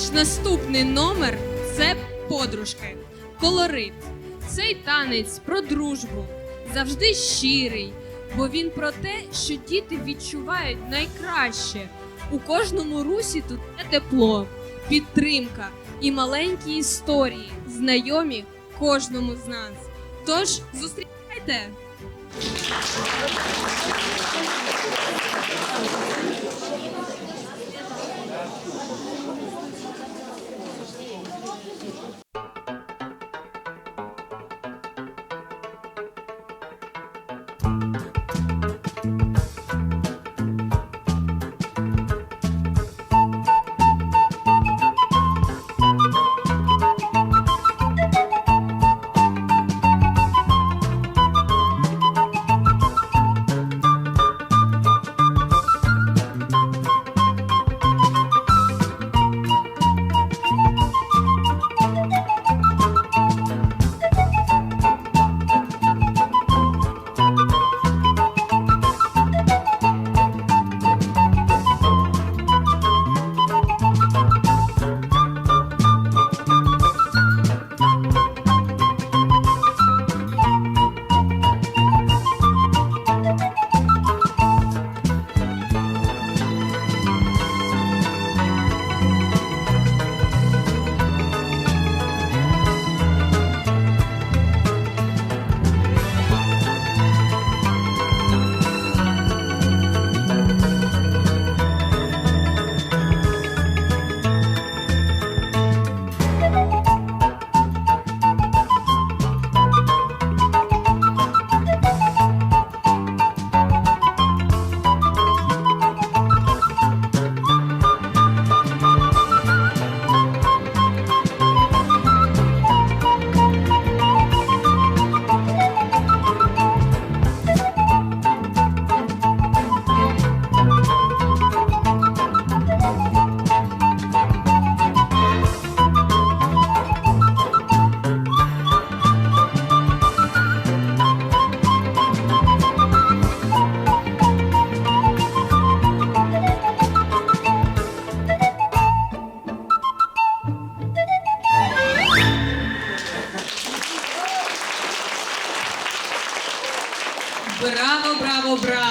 Наш наступний номер це подружки. Колорит. Цей танець про дружбу, завжди щирий, бо він про те, що діти відчувають найкраще. У кожному русі тут є тепло, підтримка і маленькі історії, знайомі кожному з нас. Тож зустрічайте! Браво, браво, браво!